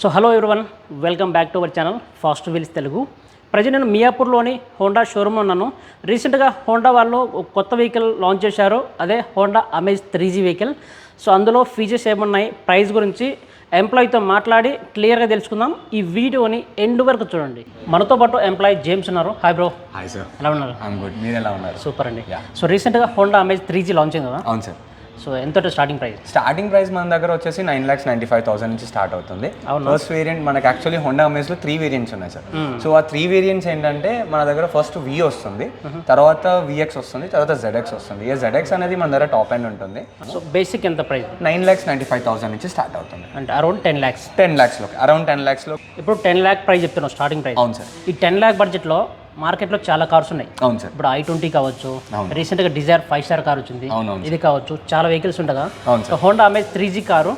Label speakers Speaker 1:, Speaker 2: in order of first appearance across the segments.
Speaker 1: So hello everyone welcome back to our channel fast wheels Telugu present నేను మియాపూర్లోని Honda showroom ఉన్నాను. రీసెంట్గా Honda వాళ్ళు ఒక కొత్త వెహికల్ లాంచ్ చేశారు. అదే Honda Amaze three G vehicle so అందులో ఫీచర్స్ ఏమున్నాయి? ప్రైస్ గురించి ఎంప్లాయీతో మాట్లాడి క్లియర్గా తెలుసుకుందాం. ఈ వీడియోని ఎండ్ వరకు చూడండి. మనతో పాటు ఎంప్లాయీ జేమ్స్ ఉన్నారు. హాయ్ బ్రో
Speaker 2: హాయ్ సార్
Speaker 1: ఎలా ఉన్నారు?
Speaker 2: ఐమ్ గుడ్ మీరు ఎలా ఉన్నారు?
Speaker 1: సూపర్ అండి. సో రీసెంట్గా Honda Amaze three G launch అయింది కదా?
Speaker 2: అవును సార్
Speaker 1: సో ఎంత స్టార్టింగ్ ప్రైస్
Speaker 2: స్టార్టింగ్ ప్రైస్ మన దగ్గర వచ్చేసి nine lakhs ninety five thousand నుంచి స్టార్ట్ అవుతుంది? ఫస్ట్ వేరియంట్ మనకి యాక్చువల్లీ హోండా అమేజ్లో త్రీ వేరియంట్స్ ఉన్నాయి సార్ సో ఆ త్రీ వేరియంట్స్ ఏంటంటే మన దగ్గర ఫస్ట్ వి వస్తుంది తర్వాత విఎక్స్ వస్తుంది తర్వాత జెడ్ఎక్స్ వస్తుంది. ఈ జెడ్ఎక్స్ అనేది మన దగ్గర టాప్ ఎండ్ ఉంటుంది.
Speaker 1: సో బేసిక్ ఎంత price
Speaker 2: nine lakhs ninety five thousand నుంచి స్టార్ట్ అవుతుంది.
Speaker 1: అంటే అరౌండ్ టెన్ ల్యాక్స్
Speaker 2: టెన్ ల్యాక్స్లో అరౌండ్ టెన్ ల్యాక్స్లో
Speaker 1: ఇప్పుడు టెన్ ల్యాక్ ప్రైస్ చెప్తున్నావు స్టార్టింగ్ ప్రైస్
Speaker 2: అవును సార్
Speaker 1: ఈ టెన్ ల్యాక్ బడ్జెట్లో మార్కెట్లో చాలా కార్స్ ఉన్నాయి.
Speaker 2: అవును సార్.
Speaker 1: ఇప్పుడు ఐ ట్వంటీ కావచ్చు. రీసెంట్గా డిజైర్ ఫైవ్ స్టార్ కార్ వచ్చింది. ఇది కావచ్చు చాలా వెహికల్స్ ఉండగా Honda Amaze three G car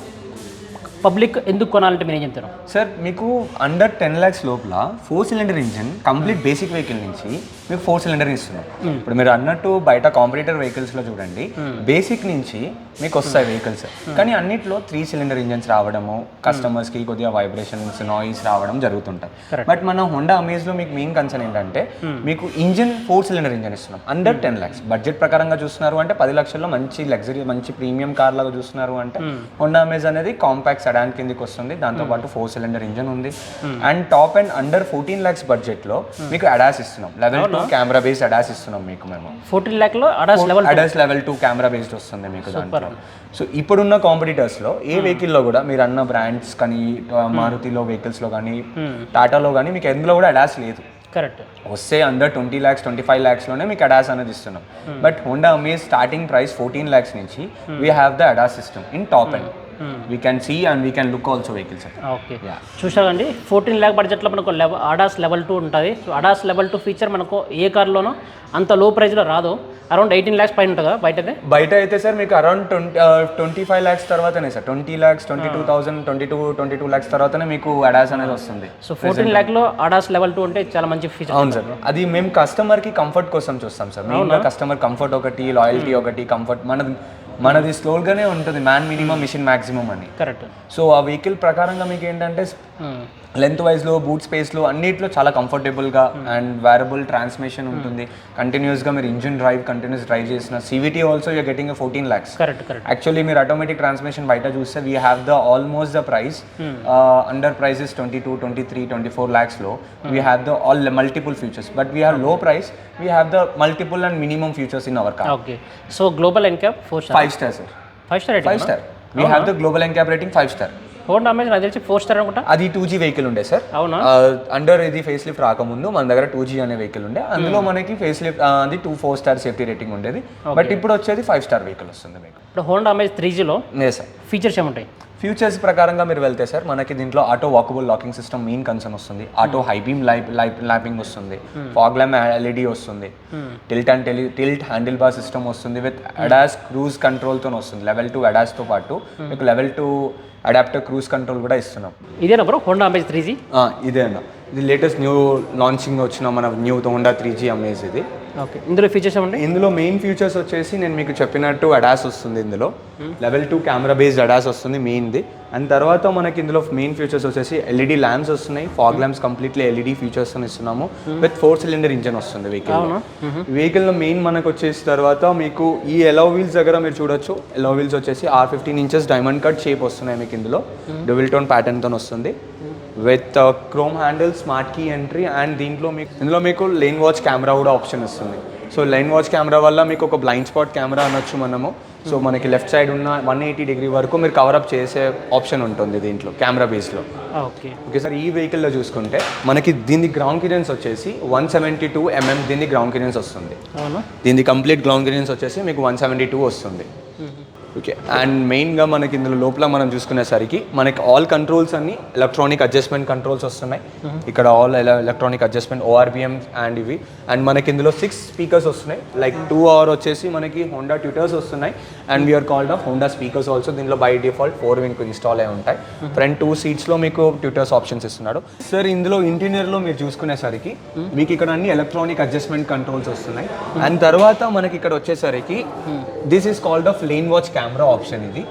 Speaker 1: public ఎందుకు కొనాలంటే మీరు ఏం చెప్తారు?
Speaker 2: సార్ మీకు అండర్ టెన్ ల్యాక్స్ లోపల four cylinder engine complete basic vehicle నుంచి మీకు ఫోర్ సిలిండర్ ఇస్తున్నాం ఇప్పుడు మీరు అన్నట్టు బయట కాంపిటేటర్ వెహికల్స్లో చూడండి బేసిక్ నుంచి మీకు వస్తాయి వెహికల్స్ కానీ అన్నిట్లో త్రీ సిలిండర్ ఇంజన్స్ రావడము కస్టమర్స్కి కొద్దిగా వైబ్రేషన్స్ నాయిస్ రావడం జరుగుతుంటాయి. బట్ మన హోండా అమేజ్లో మీకు మెయిన్ కన్సర్న్ ఏంటంటే మీకు ఇంజిన్ ఫోర్ సిలిండర్ ఇంజన్ ఇస్తున్నాం. అండర్ టెన్ ల్యాక్స్ బడ్జెట్ ప్రకారంగా చూస్తున్నారు అంటే పది లక్షల్లో మంచి లగ్జరీ మంచి ప్రీమియం కార్ లాగా చూస్తున్నారు అంటే హోండా అమేజ్ అనేది కాంపాక్ట్ సెడాన్ కిందకి వస్తుంది. దాంతో పాటు ఫోర్ సిలిండర్ ఇంజన్ ఉంది. And top and under fourteen lakhs బడ్జెట్లో మీకు అడాస్ ఇస్తున్నాం. Level two camera based ADAS ఇస్తున్నాం మీకు మేము.
Speaker 1: Fourteen ల్యాక్లో ADAS level
Speaker 2: ADAS level two camera based వస్తుంది మీకు దాంట్లో. సో ఇప్పుడున్న కాంపిటీటర్స్లో ఏ వెహికల్లో కూడా మీరు అన్న బ్రాండ్స్ కానీ మారుతిలో వెహికల్స్లో కానీ టాటాలో కానీ మీకు ఎందులో కూడా అడాస్ లేదు.
Speaker 1: కరెక్ట్
Speaker 2: వస్తే under twenty lakhs twenty five ల్యాక్స్లోనే మీకు అడాస్ అనేది ఇస్తున్నాం. But Honda Amaze starting price fourteen lakhs నుంచి we have the ADAS system in top and we can see and we can look also vehicles
Speaker 1: okay
Speaker 2: Yeah.
Speaker 1: చూసారండి fourteen lakh బడ్జెట్లో మనకు ADAS level two ఉంటుంది. So ADAS level two feature మనకు ఏ కార్లోనో అంత లో ప్రైస్లో రాదు. అరౌండ్ ఎయిటీన్ ల్యాక్స్ పైన ఉంటుందా బయటదే?
Speaker 2: బయట అయితే సార్ మీకు around twenty twenty five lakhs తర్వాతనే sir twenty lakhs twenty two thousand twenty two twenty two lakhs తర్వాతనే మీకు అడాస్ అనేది వస్తుంది.
Speaker 1: సో ఫోర్టీన్ ల్యాక్లో అడాస్ లెవెల్ టూ అంటే చాలా మంచి ఫీచర్
Speaker 2: అవును సార్ అది మేము కస్టమర్కి కంఫర్ట్ కోసం చూస్తాం సార్ మెయిన్గా కస్టమర్ కంఫర్ట్ ఒకటి లాయల్టీ ఒకటి కంఫర్ట్ మనది మనది స్లోగానే ఉంటుంది మ్యాన్ మినిమం మిషన్ మాక్సిమం అని.
Speaker 1: కరెక్ట్
Speaker 2: సో ఆ వెహికల్ ప్రకారంగా మీకు ఏంటంటే లెంత్ వైజ్లో బూట్ స్పేస్లో అన్నిట్లో చాలా కంఫర్టబుల్గా అండ్ వేరబుల్ ట్రాన్స్మిషన్ ఉంటుంది. కంటిన్యూస్గా మీరు ఇంజిన్ డ్రైవ్ కంటిన్యూస్ డ్రైవ్ చేసిన CVT also you're getting fourteen lakhs actually మీరు ఆటోమేటిక్ ట్రాన్స్మిషన్ బయట చూస్తే we have the almost the price under prices twenty two twenty three twenty four ల్యాక్స్లో we have the all multiple features but we హ్యావ్లో price we have the multiple and minimum features in our car
Speaker 1: okay so global NCAP four
Speaker 2: five star sir
Speaker 1: five star
Speaker 2: five star we have the global NCAP rating five star
Speaker 1: Honda Amaze నాకు తెలిసి four star అనుకుంటా?
Speaker 2: అది two G vehicle ఉండే sir.
Speaker 1: అవునా?
Speaker 2: Under ఇది face lift రాకముందు మన దగ్గర టూ జీ అనే వెహికల్ ఉండే. అందులో మనకి ఫేస్ లిఫ్ట్ అది two four star safety rating ఉండేది. బట్ ఇప్పుడు వచ్చేది ఫైవ్ స్టార్ వెహికల్ వస్తుంది మీకు.
Speaker 1: ఇప్పుడు హోండా అమేజ్ త్రీ జీలో ఫీచర్స్ ఏముంటాయి?
Speaker 2: ఫ్యూచర్స్ ప్రకారంగా మీరు వెళ్తే సార్ మనకి దీంట్లో auto walkable locking system main concern వస్తుంది. ఆటో హై బీమ్ లైప్ లైప్ ల్యాపింగ్ వస్తుంది. ఫాగ్ ల్యామ్ ఎల్ఈడి వస్తుంది. Tilt and tele tilt handle bar system వస్తుంది విత్ అడాస్ క్రూజ్ కంట్రోల్తో వస్తుంది. లెవెల్ టూ అడాస్తో పాటు మీకు level two adapter cruise control కూడా ఇస్తున్నాం.
Speaker 1: ఇదేనా bro Honda Amaze three G
Speaker 2: ఇదే అన్న. ఇది లేటెస్ట్ న్యూ లాంచింగ్ వచ్చిన మన new Honda three G Amaze ఇది.
Speaker 1: ఓకే ఇందులో ఫీచర్స్ ఏముంటాయి
Speaker 2: ఇందులో మెయిన్ ఫీచర్స్ వచ్చేసి నేను మీకు చెప్పినట్టు అడాస్ వస్తుంది ఇందులో. Level two camera based ADAS వస్తుంది మెయిన్ది అండ్ తర్వాత మనకి ఇందులో మెయిన్ ఫీచర్స్ వచ్చేసి ఎల్ఈడి ల్యాంప్స్ వస్తున్నాయి. Fog lamps completely LED features ఇస్తున్నాము. విత్ ఫోర్ సిలిండర్ ఇంజన్ వస్తుంది వెహికల్
Speaker 1: అవునా?
Speaker 2: వెహికల్లో మెయిన్ మనకు వచ్చేసి తర్వాత మీకు ఈ ఎలో వీల్స్ దగ్గర మీరు చూడొచ్చు. ఎలో వీల్స్ వచ్చేసి R fifteen inches diamond cut shape వస్తున్నాయి మీకు ఇందులో. డబుల్ టోన్ ప్యాటర్న్తో వస్తుంది. With chrome handle smart key entry and దీంట్లో మీకు ఇందులో మీకు లైన్ వాచ్ కెమెరా కూడా ఆప్షన్ వస్తుంది సో లైన్ వాచ్ కెమెరా వల్ల మీకు ఒక బ్లైండ్ స్పాట్ కెమెరా అనొచ్చు మనము. సో మనకి లెఫ్ట్ సైడ్ ఉన్న వన్ ఎయిటీ డిగ్రీ వరకు మీరు కవరప్ చేసే ఆప్షన్ ఉంటుంది దీంట్లో కెమెరా బేస్లో
Speaker 1: ఓకే
Speaker 2: ఓకే సార్ ఈ వెహికల్లో చూసుకుంటే మనకి దీని గ్రౌండ్ క్లియరెన్స్ వచ్చేసి వన్ సెవెంటీ టూ ఎంఎం దీని గ్రౌండ్ క్లియరెన్స్ వస్తుంది. దీని కంప్లీట్ గ్రౌండ్ క్లియరెన్స్ వచ్చేసి మీకు వన్ సెవెంటీ టూ వస్తుంది. ఓకే అండ్ మెయిన్గా మనకి ఇందులో లోపల మనం చూసుకునేసరికి మనకి ఆల్ కంట్రోల్స్ అన్ని ఎలక్ట్రానిక్ అడ్జస్ట్మెంట్ కంట్రోల్స్ వస్తున్నాయి. ఇక్కడ all electronic adjustment ORVM and ఇవి. అండ్ మనకి ఇందులో సిక్స్ స్పీకర్స్ వస్తున్నాయి. లైక్ టూ అవర్ వచ్చేసి మనకి హోండా ట్యూటర్స్ వస్తున్నాయి. And we are called of Honda speakers also దీనిలో by default four wink install అయి ఉంటాయి. ఫ్రంట్ టూ సీట్స్లో మీకు ట్యూటర్స్ ఆప్షన్స్ ఇస్తున్నాడు. సార్ ఇందులో ఇంటీరియర్లో మీరు చూసుకునేసరికి మీకు ఇక్కడ అన్ని ఎలక్ట్రానిక్ అడ్జస్ట్మెంట్ కంట్రోల్స్ వస్తున్నాయి. అండ్ తర్వాత మనకి ఇక్కడ వచ్చేసరికి this is called of lane watch camera camera option ఇది.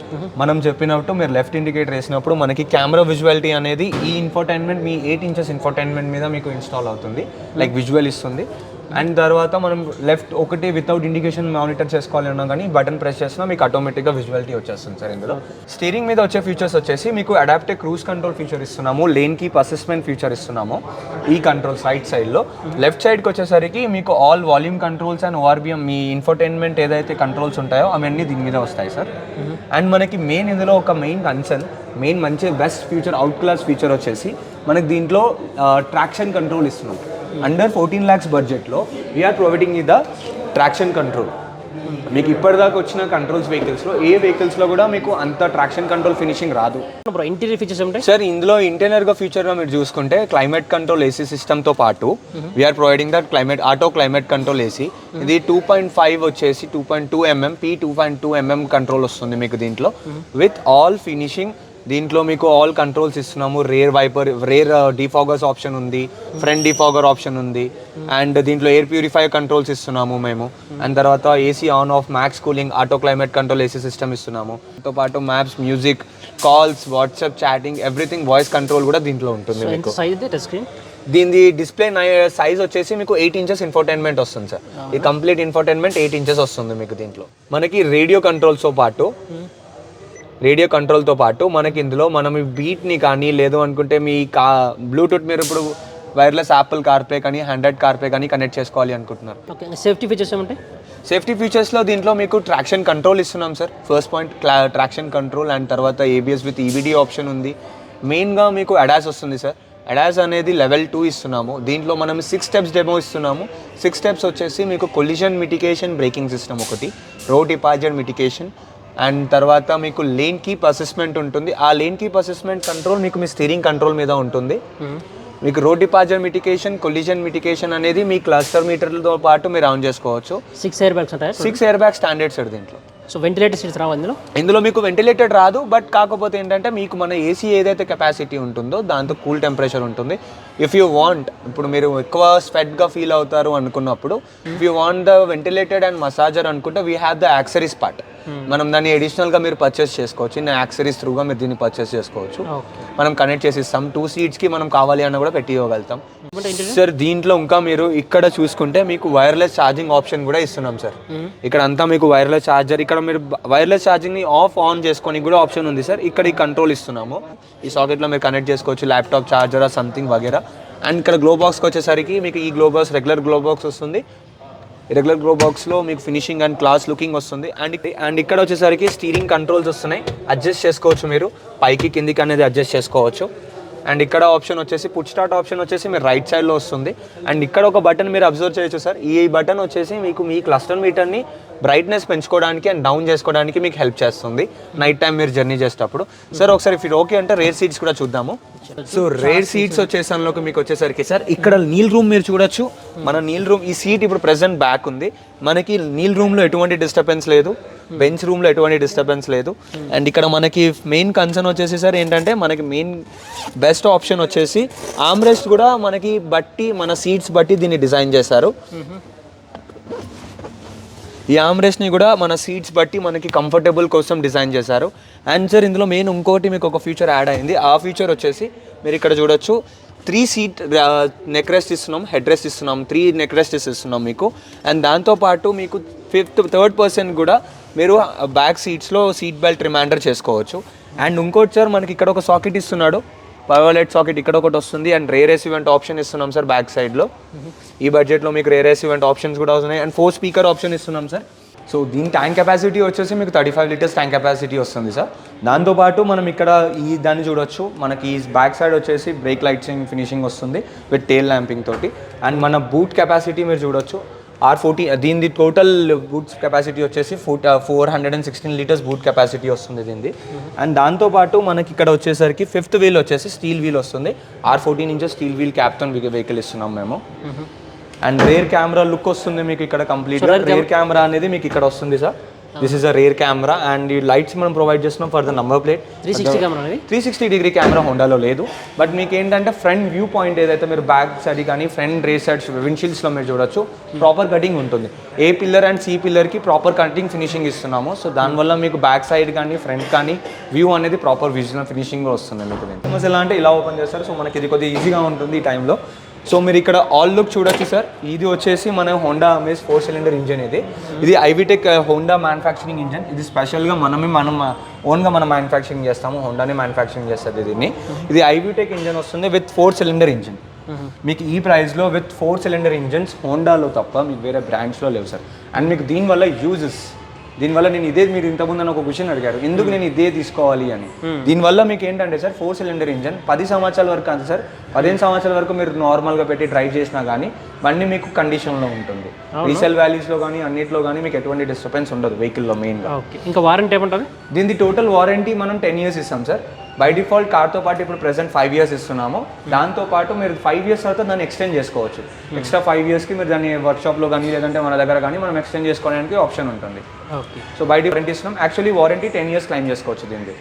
Speaker 2: మనం చెప్పినట్టు మీరు లెఫ్ట్ ఇండికేటర్ వేసినప్పుడు మనకి కెమెరా విజువాలిటీ అనేది ఈ ఇన్ఫర్టైన్మెంట్ మీ ఎయిట్ ఇంచెస్ ఇన్ఫర్టైన్మెంట్ మీద మీకు ఇన్స్టాల్ అవుతుంది. లైక్ విజువల్ ఇస్తుంది. అండ్ తర్వాత మనం లెఫ్ట్ ఒకటి వితౌట్ ఇండికేషన్ మానిటర్ చేసుకోవాలి అన్నా కానీ బటన్ ప్రెస్ చేసినా మీకు ఆటోమేటిక్గా విజువాలిటీ వచ్చేస్తుంది సార్ ఇందులో. స్టీరింగ్ మీద వచ్చే ఫీచర్స్ వచ్చేసి మీకు అడాప్టివ్ క్రూజ్ కంట్రోల్ ఫీచర్ ఇస్తున్నాము లేన్ కీప్ అసెస్మెంట్ ఫీచర్ ఇస్తున్నాము ఈ కంట్రోల్ సైడ్ సైడ్లో లెఫ్ట్ సైడ్కి వచ్చేసరికి మీకు all volume controls and ORVM me infotainment ఏదైతే కంట్రోల్స్ ఉంటాయో అవన్నీ దీని మీద వస్తాయి సార్. అండ్ మనకి మెయిన్ ఇందులో ఒక మెయిన్ కన్సర్న్ మెయిన్ మంచి best feature out class feature వచ్చేసి మనకి దీంట్లో ట్రాక్షన్ కంట్రోల్ ఇస్తున్నాం. అండర్ ఫోర్టీన్ ల్యాక్స్ బడ్జెట్లో we are providing the traction control మీకు ఇప్పటిదాకా వచ్చిన కంట్రోల్స్ వెహికల్స్లో ఏ వెహికల్స్లో కూడా మీకు అంత ట్రాక్షన్ కంట్రోల్ ఫినిషింగ్ రాదు.
Speaker 1: ఇంటీరియర్ ఫీచర్స్ ఏమిటి
Speaker 2: సార్ ఇందులో ఇంటర్నల్గా ఫీచర్గా మీరు చూసుకుంటే క్లైమేట్ కంట్రోల్ ఏసీ సిస్టమ్తో పాటు we are providing that climate auto climate control AC ఇది టూ పాయింట్ ఫైవ్ వచ్చేసి two point two mm P two point two mm control వస్తుంది మీకు దీంట్లో. విత్ ఆల్ ఫినిషింగ్ దీంట్లో మీకు ఆల్ కంట్రోల్స్ ఇస్తున్నాము. Rear wiper rear defoggers option ఉంది. Front defogger option ఉంది. అండ్ దీంట్లో ఎయిర్ ప్యూరిఫైర్ కంట్రోల్స్ ఇస్తున్నాము మేము. అండ్ తర్వాత AC on off max cooling auto climate control AC system ఇస్తున్నాము. దాంతో పాటు maps music calls WhatsApp chatting everything voice control కూడా దీంట్లో ఉంటుంది మీకు. దీని డిస్ప్లే సైజ్ వచ్చేసి మీకు ఎయిట్ ఇంచెస్ ఇన్ఫోటైన్మెంట్ వస్తుంది సార్ ఈ కంప్లీట్ ఇన్ఫోటైన్మెంట్ ఎయిట్ ఇంచెస్ వస్తుంది మీకు దీంట్లో. మనకి రేడియో కంట్రోల్స్తో పాటు రేడియో కంట్రోల్తో పాటు మనకి ఇందులో మనం బీట్ని కానీ లేదు అనుకుంటే మీ కా బ్లూటూత్ మీరు ఇప్పుడు వైర్లెస్ యాపిల్ కార్పే కానీ హండ్రెడ్ కార్పే కానీ కనెక్ట్ చేసుకోవాలి అనుకుంటున్నారు.
Speaker 1: ఓకే సేఫ్టీ ఫీచర్స్ ఏముంటాయి?
Speaker 2: సేఫ్టీ ఫీచర్స్లో దీంట్లో మీకు ట్రాక్షన్ కంట్రోల్ ఇస్తున్నాం సార్. ఫస్ట్ పాయింట్ క్లా ట్రాక్షన్ కంట్రోల్ అండ్ తర్వాత ఏబిఎస్ విత్ ఈబిడి ఆప్షన్ ఉంది. మెయిన్గా మీకు అడాస్ వస్తుంది సార్. అడాస్ అనేది లెవెల్ టూ ఇస్తున్నాము. దీంట్లో మనం సిక్స్ స్టెప్స్ డెమో ఇస్తున్నాము. సిక్స్ స్టెప్స్ వచ్చేసి మీకు కొలిజన్ మిటికేషన్ బ్రేకింగ్ సిస్టమ్ ఒకటి రోడ్ డిపాజిట్ మిటికేషన్ అండ్ తర్వాత మీకు లేన్ కీప్ అసెస్మెంట్ ఉంటుంది. ఆ లేన్ కీప్ అసెస్మెంట్ కంట్రోల్ మీకు మీ స్టీరింగ్ కంట్రోల్ మీద ఉంటుంది. మీకు రోడ్ డిపాజర్ మిటికేషన్ కొలిజన్ మిటికేషన్ అనేది మీ క్లస్టర్ మీటర్లతో పాటు మీరు ఆన్ చేసుకోవచ్చు.
Speaker 1: సిక్స్ ఎయిర్ బ్యాగ్స్ ఉంటాయి?
Speaker 2: Six air bag standard sir దీంట్లో.
Speaker 1: సో వెంటిలేటర్ సీట్స్ రావు అందులో
Speaker 2: ఇందులో మీకు వెంటిలేటెడ్ రాదు బట్ కాకపోతే ఏంటంటే మీకు మన ఏసీ ఏదైతే కెపాసిటీ ఉంటుందో దాంతో కూల్ టెంపరేచర్ ఉంటుంది. ఇఫ్ యూ వాంట్ ఇప్పుడు మీరు ఎక్కువ స్వెట్గా ఫీల్ అవుతారు అనుకున్నప్పుడు if you want the ventilated and massager అనుకుంటే we have the accessories part మనం దాన్ని అడిషనల్గా మీరు పర్చేస్ చేసుకోవచ్చు. ఇన్న యాక్సరీస్ త్రూగా మీరు దీన్ని పర్చేస్ చేసుకోవచ్చు. మనం కనెక్ట్ చేసి ఇస్తాం టూ సీట్స్కి మనం కావాలి అన్న కూడా పెట్టి ఇవ్వగలుగుతాం సార్ దీంట్లో ఇంకా మీరు ఇక్కడ చూసుకుంటే మీకు వైర్లెస్ ఛార్జింగ్ ఆప్షన్ కూడా ఇస్తున్నాం సార్ ఇక్కడ అంతా మీకు వైర్లెస్ ఛార్జర్ ఇక్కడ మీరు వైర్లెస్ ఛార్జింగ్ని ఆఫ్ ఆన్ చేసుకోనికి కూడా ఆప్షన్ ఉంది సార్ ఇక్కడ ఈ కంట్రోల్ ఇస్తున్నాము. ఈ సాకెట్లో మీరు కనెక్ట్ చేసుకోవచ్చు ల్యాప్టాప్ ఛార్జర్ సంథింగ్ వగేరా. అండ్ ఇక్కడ గ్లో బాక్స్కి వచ్చేసరికి మీకు ఈ glow box regular glow box వస్తుంది. రెగ్యులర్ గ్రో బాక్స్లో మీకు ఫినిషింగ్ అండ్ క్లాస్ లుకింగ్ వస్తుంది. అండ్ అండ్ ఇక్కడ వచ్చేసరికి స్టీరింగ్ కంట్రోల్స్ వస్తున్నాయి. అడ్జస్ట్ చేసుకోవచ్చు మీరు. పైకి కిందికి అనేది అడ్జస్ట్ చేసుకోవచ్చు. అండ్ ఇక్కడ ఆప్షన్ వచ్చేసి పుట్ స్టార్ట్ ఆప్షన్ వచ్చేసి మీరు రైట్ సైడ్లో వస్తుంది. అండ్ ఇక్కడ ఒక బటన్ మీరు అబ్జర్వ్ చేయొచ్చు సార్ ఈ బటన్ వచ్చేసి మీకు మీ క్లస్టర్ మీటర్ని బ్రైట్నెస్ పెంచుకోవడానికి అండ్ డౌన్ చేసుకోవడానికి మీకు హెల్ప్ చేస్తుంది. నైట్ టైం మీరు జర్నీ చేసేటప్పుడు. సార్ ఒకసారి ఫిర్ ఓకే అంటే రేర్ సీట్స్ కూడా చూద్దాము. సో రేర్ సీట్స్ వచ్చేసరికి మీకు వచ్చేసరికి సార్ ఇక్కడ నీల్ రూమ్ మీరు చూడొచ్చు. మన నీల్ రూమ్ ఈ సీట్ ఇప్పుడు ప్రెసెంట్ బ్యాక్ ఉంది. మనకి నీల్ రూమ్లో ఎటువంటి డిస్టర్బెన్స్ లేదు. బెంచ్ రూమ్లో ఎటువంటి డిస్టర్బెన్స్ లేదు. అండ్ ఇక్కడ మనకి మెయిన్ కన్సర్న్ వచ్చేసి సార్ ఏంటంటే మనకి మెయిన్ బెస్ట్ ఆప్షన్ వచ్చేసి ఆమ్రెస్ట్ కూడా మనకి బట్టి మన సీట్స్ బట్టి దీన్ని డిజైన్ చేశారు. ఈ ఆమ్రెస్ట్ని కూడా మన సీట్స్ బట్టి మనకి కంఫర్టబుల్ కోసం డిజైన్ చేశారు. అండ్ సార్ ఇందులో మెయిన్ ఇంకోటి మీకు ఒక ఫీచర్ యాడ్ అయింది. ఆ ఫీచర్ వచ్చేసి మీరు ఇక్కడ చూడొచ్చు. త్రీ సీట్ నెక్ రెస్ట్ ఇస్తున్నాం హెడ్ రెస్ట్ ఇస్తున్నాం త్రీ నెక్ రెస్ట్ ఇస్తున్నాం మీకు. అండ్ దాంతోపాటు మీకు ఫిఫ్త్ థర్డ్ పర్సన్ కూడా మీరు బ్యాక్ సీట్స్లో సీట్ బెల్ట్ రిమైండర్ చేసుకోవచ్చు. అండ్ ఇంకోటి సార్ మనకి ఇక్కడ ఒక సాకెట్ ఇస్తున్నాడు. పవర్లెట్ సాకెట్ ఇక్కడ ఒకటి వస్తుంది. అండ్ రేరేస్ ఈవెంట్ ఆప్షన్ ఇస్తున్నాం సార్ బ్యాక్ సైడ్లో. ఈ బడ్జెట్లో మీకు రేరేస్ ఈవెంట్ ఆప్షన్స్ కూడా వస్తున్నాయి. అండ్ ఫోర్ స్పీకర్ ఆప్షన్ ఇస్తున్నాం సార్. సో దీని ట్యాంక్ కెపాసిటీ వచ్చేసి మీకు thirty five litres tank capacity వస్తుంది సార్. దాంతోపాటు మనం ఇక్కడ ఈ దాన్ని చూడొచ్చు. మనకి ఈ బ్యాక్ సైడ్ వచ్చేసి బ్రేక్ లైట్సింగ్ ఫినిషింగ్ వస్తుంది విత్ టేల్ ల్యాంపింగ్ తోటి. అండ్ మన బూట్ కెపాసిటీ మీరు చూడొచ్చు. ఆర్ ఫోర్టీ దీనిది టోటల్ బూట్స్ కెపాసిటీ వచ్చేసి four four hundred and sixteen litres boot capacity వస్తుంది దీనిది. అండ్ దాంతోపాటు మనకి ఇక్కడ వచ్చేసరికి ఫిఫ్త్ వీల్ వచ్చేసి స్టీల్ వీల్ వస్తుంది. R fourteen inches steel wheel captain vehicle ఇస్తున్నాం మేము. అండ్ రేర్ కెమెరా లుక్ వస్తుంది మీకు ఇక్కడ కంప్లీట్ రేర్ కెమెరా అనేది మీకు ఇక్కడ వస్తుంది sir this is a rear camera and ఈ లైట్స్ మనం ప్రొవైడ్ చేస్తున్నాం for the number plate
Speaker 1: three sixty camera
Speaker 2: three sixty degree camera హోండాలో లేదు బట్ మీకు ఏంటంటే ఫ్రంట్ వ్యూ పాయింట్ ఏదైతే మీరు బ్యాక్ సైడ్ కానీ ఫ్రంట్ రే సైడ్స్ విండ్షీల్డ్స్లో మీరు చూడొచ్చు ప్రాపర్ కటింగ్ ఉంటుంది. ఏ పిల్లర్ అండ్ సి పిల్లర్కి ప్రాపర్ కటింగ్ ఫినిషింగ్ ఇస్తున్నాము. సో దానివల్ల మీకు బ్యాక్ సైడ్ కానీ ఫ్రంట్ కానీ వ్యూ అనేది ప్రాపర్ విజువల్ ఫినిషింగ్ వస్తుంది మీకు. ఎలా అంటే ఇలా ఓపెన్ చేస్తారు. సో మనకి ఇది కొద్దిగా ఈజీగా ఉంటుంది ఈ టైంలో సో మీరు ఇక్కడ ఆల్ లుక్ చూడొచ్చు సార్ ఇది వచ్చేసి మన Honda Amaze four cylinder engine ఇది. ఇది ఐవిటెక్ హోండా మ్యానుఫ్యాక్చరింగ్ ఇంజన్ ఇది స్పెషల్గా మనమే మనం uh, ఓన్గా మనం మ్యానుఫ్యాక్చరింగ్ చేస్తాము. హోండానే మ్యానుఫ్యాక్చరింగ్ చేస్తుంది దీన్ని. ఇది ఐవిటెక్ ఇంజన్ వస్తుంది విత్ ఫోర్ సిలిండర్ ఇంజన్ మీకు ఈ ప్రైస్లో విత్ ఫోర్ సిలిండర్ ఇంజన్స్ హోండాలో తప్ప మీకు వేరే బ్రాండ్స్లో లేవు సార్ అండ్ మీకు దీనివల్ల యూజెస్ దీనివల్ల నేను ఇదే మీరు ఇంతకుముందు అని ఒక క్వశ్చన్ అడిగారు. ఎందుకు నేను ఇదే తీసుకోవాలి అని? దీనివల్ల మీకు ఏంటంటే సార్ ఫోర్ సిలిండర్ ఇంజన్ పది సంవత్సరాల వరకు కాదు సార్ పదిహేను సంవత్సరాల వరకు మీరు నార్మల్గా పెట్టి డ్రైవ్ చేసినా కానీ బండి మీకు కండిషన్లో ఉంటుంది. రీసెల్ వ్యాలీస్లో కానీ అన్నిట్లో కానీ మీకు ఎటువంటి డిస్టర్బెన్స్ ఉండదు వెహికల్లో మెయిన్గా
Speaker 1: ఇంకా వారంటీ ఏముంటుంది?
Speaker 2: దీని టోటల్ వారంటీ మనం టెన్ ఇయర్స్ ఇస్తాం సార్. బై డిఫాల్ట్ కార్తో పాటు ఇప్పుడు ప్రెసెంట్ ఫైవ్ ఇయర్స్ ఇస్తున్నాము. దాంతో పాటు మీరు ఫైవ్ ఇయర్స్ తర్వాత దాన్ని ఎక్స్టెండ్ చేసుకోవచ్చు. ఎక్స్ట్రా ఫైవ్ ఇయర్స్కి మీరు దాన్ని వర్క్షాప్లో కానీ లేదంటే మన దగ్గర కానీ మనం ఎక్స్టెండ్ చేసుకోవడానికి ఆప్షన్ ఉంటుంది. సో బై డిఫరెంట్ ఇస్తున్నాం. Actually warranty ten years claim చేసుకోవచ్చు దీనికి.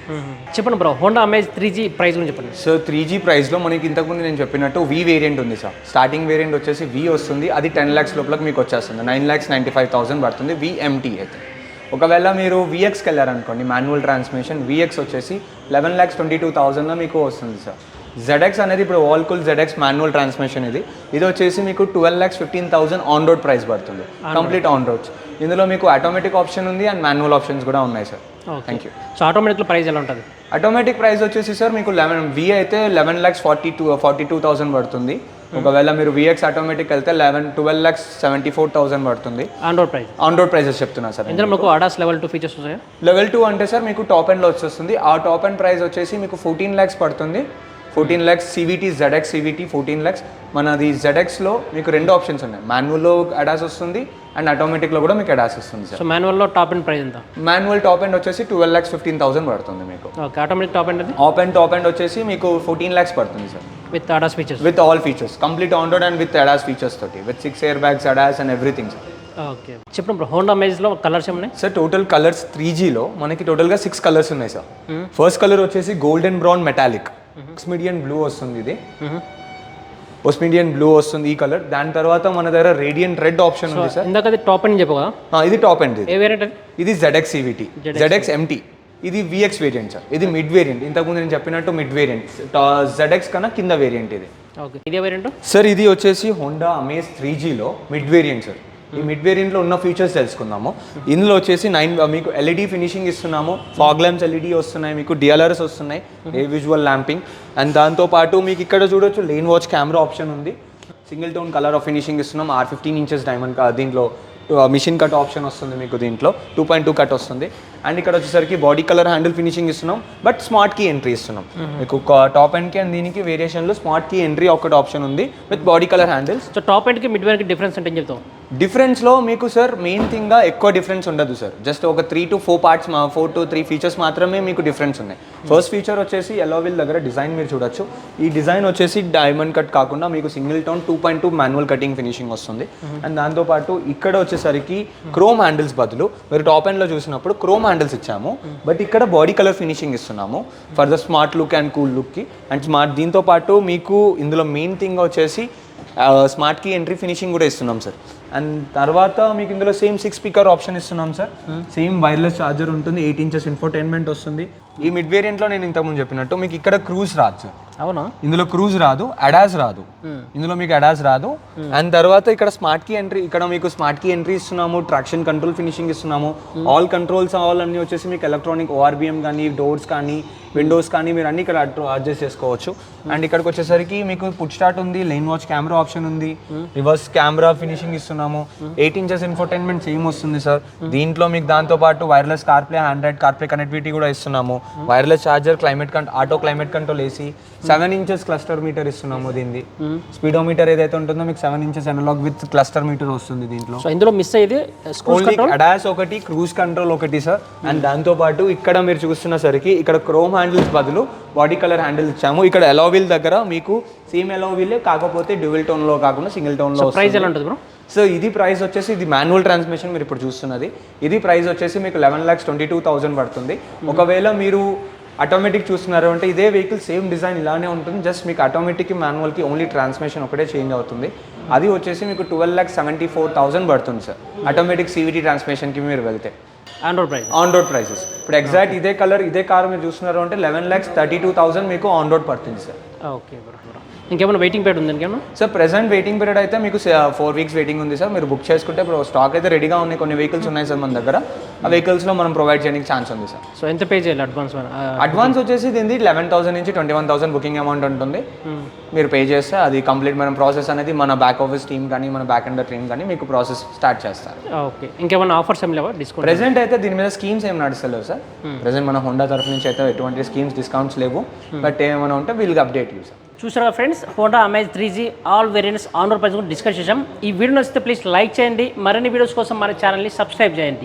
Speaker 1: చెప్పండి bro Honda Amaze three G price గురించి చెప్పండి.
Speaker 2: సో త్రీ జీ ప్రైస్లో మనకి ఇంతకుముందు నేను చెప్పినట్టు వి వేరియంట్ ఉంది సార్. స్టార్టింగ్ వేరియంట్ వచ్చేసి వి వస్తుంది. అది టెన్ ల్యాక్స్ లోపలకు మీకు వచ్చేస్తుంది. Nine lakhs ninety five thousand పడుతుంది విఎంటీ అయితే. ఒకవేళ మీరు విఎక్స్కి వెళ్ళారనుకోండి మాన్యువల్ ట్రాన్స్మిషన్ విఎక్స్ వచ్చేసి లెవెన్ ల్యాక్స్ ట్వంటీ టూ థౌసండ్లో మీకు వస్తుంది సార్ జెడ్ఎక్స్ అనేది ఇప్పుడు వాల్కుల్ జెడ్ఎక్స్ మాన్యువల్ ట్రాన్స్మిషన్ ఇది. ఇది వచ్చేసి మీకు twelve lakhs fifteen thousand on road price పడుతుంది. కంప్లీట్ ఆన్ రోడ్స్ ఇందులో మీకు ఆటోమేటిక్ ఆప్షన్ ఉంది అండ్ మాన్యువల్ ఆప్షన్స్ కూడా ఉన్నాయి sir thank you
Speaker 1: so automatic price ఎలా ఉంటుంది?
Speaker 2: ఆటోమేటిక్ ప్రైస్ వచ్చేసి సార్ మీకు లెవెన్ వి అయితే eleven lakhs forty two forty two thousand పడుతుంది. ఒకవేళ మీరు విఎక్స్ ఆటోమేటిక్ వెళ్తే eleven twelve lakhs seventy four thousand పడుతుంది.
Speaker 1: Android price
Speaker 2: on road prices చెప్తున్నా సార్.
Speaker 1: ఇందులో మనకు అడాస్ లెవెల్ టూ ఫీచర్స్ వస్తాయా?
Speaker 2: లెవెల్ టూ అంటే సార్ మీకు టాప్ ఎండ్లో వచ్చేస్తుంది. ఆ టాప్ ఎండ్ ప్రైస్ వచ్చేసి మీకు ఫోర్టీన్ ల్యాక్స్ పడుతుంది. Fourteen lakhs CVT ZX CVT fourteen lakhs మనది జెడ్ఎక్స్లో మీకు రెండు ఆప్షన్స్ ఉన్నాయి. మాన్యువల్లో అడాస్ వస్తుంది అండ్ ఆటోమేటిక్లో కూడా మీకు అడాస్ వస్తుంది సార్.
Speaker 1: సో మాన్యువల్లో టాప్ అండ్ ప్రైస్ ఎంత?
Speaker 2: మాన్యువల్ టాప్ ఎండ్ వచ్చేసి ట్వెల్వ్ ల్యాక్స్ ఫిఫ్టీన్ థౌసండ్ పడుతుంది మీకు.
Speaker 1: ఓకే ఆటోమేటిక్ టాప్ అండ్ అది?
Speaker 2: ఆప్ అండ్ టాప్ ఎండ్ వచ్చేసి మీకు ఫోర్టీన్ ల్యాక్స్ పడుతుంది sir.
Speaker 1: With ADAS features
Speaker 2: with all features complete on road and with ADAS features తోటి. With six airbags ADAS and everything sir
Speaker 1: okay చెప్పండి bro Honda అమేజ్లో colours ఏమున్నాయి?
Speaker 2: Sir total colours three జీలో మనకి టోటల్గా సిక్స్ కలర్స్ ఉన్నాయి sir first colour వచ్చేసి golden brown metallic median blue వస్తుంది ఇది. మీడియన్ బ్లూ వస్తుంది ఈ కలర్ దాని తర్వాత మన దగ్గర రేడియంట్ రెడ్ ఆప్షన్ ఉంది సార్
Speaker 1: ఇందాక టాప్ అండ్ చెప్పు కదా.
Speaker 2: ఆ, ఇది టాప్ ఎండ్ ఇది. జెడ్ఎక్స్ సివిటీ జెడ్ఎక్స్ ఎంటీ ఇది విఎక్స్ వేరియంట్ సార్ ఇది మిడ్ వేరియంట్ ఇంతకుముందు నేను చెప్పినట్టు మిడ్ వేరియంట్ జెడ్ఎక్స్ కన్నా కింద వేరియంట్ ఇది.
Speaker 1: ఓకే. ఇదే వేరియంట్
Speaker 2: సార్ ఇది వచ్చేసి హోండా అమేజ్ త్రీ జీలో మిడ్ వేరియంట్ సార్ ఈ మిడ్ వేరియంట్లో ఉన్న ఫీచర్స్ తెలుసుకుందాము. ఇందులో వచ్చేసి నైన్ మీకు ఎల్ఈడి ఫినిషింగ్ ఇస్తున్నాము. ఫాగ్ ల్యాంప్స్ ఎల్ఈడి వస్తున్నాయి మీకు డిఎల్ఆర్ఎస్ వస్తున్నాయి ఏ విజువల్ ల్యాంపింగ్ అండ్ దాంతోపాటు మీకు ఇక్కడ చూడొచ్చు లేన్ వాచ్ కెమెరా ఆప్షన్ ఉంది. Single tone colour of finishing ఇస్తున్నాం. ఆర్ ఫిఫ్టీన్ ఇంచెస్ డైమండ్ దీంట్లో మిషన్ కట్ ఆప్షన్ వస్తుంది మీకు దీంట్లో. టూ పాయింట్ టూ కట్ వస్తుంది. అండ్ ఇక్కడ వచ్చేసరికి బాడీ కలర్ హ్యాండిల్ ఫినిషింగ్ ఇస్తున్నాం బట్ స్మార్ట్ కీ ఎంట్రీ ఇస్తున్నాం. మీకు టాప్ అండ్కి అండ్ దీనికి వేరియేషన్లో స్మార్ట్ కీ ఎంట్రీ ఒకటి ఆప్షన్ ఉంది with body colour handles
Speaker 1: so top ఎండ్కి mid వేర్కి డిఫరెన్స్ అంటే ఏం చెప్తావు?
Speaker 2: డిఫరెన్స్లో మీకు సార్ మెయిన్ థింగ్గా ఎక్కువ డిఫరెన్స్ ఉండదు సార్ జస్ట్ ఒక త్రీ టు ఫోర్ పార్ట్స్ మా ఫోర్ టు త్రీ ఫీచర్స్ మాత్రమే మీకు డిఫరెన్స్ ఉన్నాయి. ఫస్ట్ ఫీచర్ వచ్చేసి ఎల్లో వీల్ దగ్గర డిజైన్ మీరు చూడొచ్చు. ఈ డిజైన్ వచ్చేసి డైమండ్ కట్ కాకుండా మీకు single tone two point two manual cutting finishing వస్తుంది. అండ్ దాంతోపాటు ఇక్కడ వచ్చేసరికి క్రోమ్ హ్యాండిల్స్ బదులు మీరు టాప్ ఎండ్లో చూసినప్పుడు క్రోమ్ హ్యాండిల్స్ ఇచ్చాము. బట్ ఇక్కడ బాడీ కలర్ ఫినిషింగ్ ఇస్తున్నాము. For the smart look and cool లుక్కి and smart దీంతో పాటు మీకు ఇందులో మెయిన్ థింగ్ వచ్చేసి స్మార్ట్ కీ ఎంట్రీ ఫినిషింగ్ కూడా ఇస్తున్నాం సార్ అండ్ తర్వాత మీకు ఇందులో సేమ్ సిక్స్ స్పీకర్ ఆప్షన్ ఇస్తున్నాం సార్ సేమ్ వైర్లెస్ ఛార్జర్ ఉంటుంది ఎయిట్ ఇంచెస్ ఇన్ఫోటైన్మెంట్ వస్తుంది. ఈ మిడ్ వేరియంట్లో నేను ఇంతకుముందు చెప్పినట్టు మీకు ఇక్కడ క్రూజ్ రాదు సార్
Speaker 1: అవునా?
Speaker 2: ఇందులో క్రూజ్ రాదు అడాస్ రాదు. ఇందులో మీకు అడాస్ రాదు. అండ్ తర్వాత ఇక్కడ స్మార్ట్ కీ ఎంట్రీ ఇక్కడ మీకు స్మార్ట్ కీ ఎంట్రీ ఇస్తున్నాము ట్రాక్షన్ కంట్రోల్ ఫినిషింగ్ ఇస్తున్నాము. ఆల్ కంట్రోల్స్ ఆల్ అన్ని వచ్చేసి మీకు ఎలక్ట్రానిక్ ఓఆర్బిఎం కానీ డోర్స్ కానీ విండోస్ కానీ మీరు అన్ని ఇక్కడ అడ్జస్ట్ చేసుకోవచ్చు. అండ్ ఇక్కడికి వచ్చేసరికి మీకు పుట్ స్టార్ట్ ఉంది లైన్ వాచ్ కెమెరా ఆప్షన్ ఉంది. రివర్స్ కెమెరా ఫినిషింగ్ ఇస్తున్నాము. ఎయిట్ ఇంచెస్ ఇన్ఫోటైన్మెంట్ సేమ్ వస్తుంది సార్ దీంట్లో మీకు దాంతో పాటు wireless CarPlay Android CarPlay connectivity కూడా ఇస్తున్నాము. Wireless charger climate can't auto climate control AC seven inches cluster meter ఇస్తున్నాము దీన్ని స్పీడోమీటర్ ఏదైతే ఉంటుందో మీకు seven inches analog with cluster meter వస్తుంది దీంట్లో.
Speaker 1: సో ఇందులో మిస్
Speaker 2: ఓన్లీ అడాస్ ఒకటి క్రూజ్ కంట్రోల్ ఒకటి సార్ అండ్ దాంతో పాటు ఇక్కడ మీరు చూస్తున్న సరికి ఇక్కడ క్రోమ్ హ్యాండిల్స్ బదులు బాడీ కలర్ హ్యాండిల్స్ ఇచ్చాము. ఇక్కడ ఎలో వీల్ దగ్గర మీకు సేమ్ ఎలో వీల్ కాకపోతే డ్యూవెల్ టోన్లో కాకుండా సింగిల్ టోన్లో
Speaker 1: ప్రైస్ ఎలా ఉంటుంది బ్రో
Speaker 2: సో ఇది ప్రైస్ వచ్చేసి ఇది మాన్యువల్ ట్రాన్స్మిషన్ మీరు ఇప్పుడు చూస్తున్నది. ఇది ప్రైస్ వచ్చేసి మీకు eleven lakhs twenty two thousand పడుతుంది. ఒకవేళ మీరు ఆటోమేటిక్ చూస్తున్నారు అంటే ఇదే వెహికల్ సేమ్ డిజైన్ ఇలానే ఉంటుంది. జస్ట్ మీకు ఆటోమేటిక్ మాన్యువల్కి ఓన్లీ ట్రాన్స్మిషన్ ఒకటే చేంజ్ అవుతుంది. అది వచ్చేసి మీకు twelve lakhs seventy four thousand పడుతుంది సార్ ఆటోమేటిక్ సివిటీ ట్రాన్స్మిషన్కి మీరు వెళ్తే.
Speaker 1: Android price
Speaker 2: on road prices ఇప్పుడు ఎగ్జాక్ట్ ఇదే కలర్ ఇదే కార్ మీరు చూస్తున్నారు అంటే eleven lakhs thirty two thousand మీకు ఆన్ రోడ్ పడుతుంది సార్
Speaker 1: ఓకే బ్రో ఇంకేమైనా వెయిటింగ్ పీరియడ్ ఉంది ఇంకేమన్నా?
Speaker 2: సార్ ప్రెసెంట్ వెయిటింగ్ పీరియడ్ అయితే మీకు ఫోర్ వీక్స్ వెయిటింగ్ ఉంది సార్ మీరు బుక్ చేసుకుంటే ఇప్పుడు స్టాక్ అయితే రెడీగా ఉన్నాయి కొన్ని వెహికల్స్ ఉన్నాయి సార్ మన దగ్గర. ఆ వెహికల్స్లో మనం ప్రొవైడ్ చేయడానికి ఛాన్స్ ఉంది సార్
Speaker 1: సో ఎంత పే చేయాలి అడ్వాన్స్
Speaker 2: అడ్వాన్స్ వచ్చేసి దీనికి లెవెన్ థౌసండ్ నుంచి twenty one thousand booking amount ఉంటుంది మీరు పే చేస్తే అది కంప్లీట్ మన ప్రాసెస్ అనేది మన బ్యాక్ ఆఫీస్ టీమ్ కానీ మన బ్యాక్ అండర్ టీమ్ కానీ మీకు ప్రాసెస్ స్టార్ట్ చేస్తారు.
Speaker 1: ఓకే ఇంకేమైనా ఆఫర్స్ ఏం లేవా? డిస్కౌంట్
Speaker 2: ప్రెసెంట్ అయితే దీని మీద స్కీమ్స్ ఏం నడుస్తలేవు సార్ ప్రెసెంట్ మన హోండా తరఫు నుంచి అయితే ఎటువంటి స్కీమ్స్ డిస్కౌంట్స్ లేవు. బట్ ఏమైనా ఉంటే వీళ్ళకి అప్డేట్ చూసాం
Speaker 1: చూసారా friends Honda Amaze three G all variants on road price గురించి డిస్కస్ చేసాం ఈ వీడియో నచ్చితే ప్లీజ్ లైక్ చేయండి. మరిన్ని వీడియోస్ కోసం మన ఛానల్ని సబ్స్క్రైబ్ చేయండి.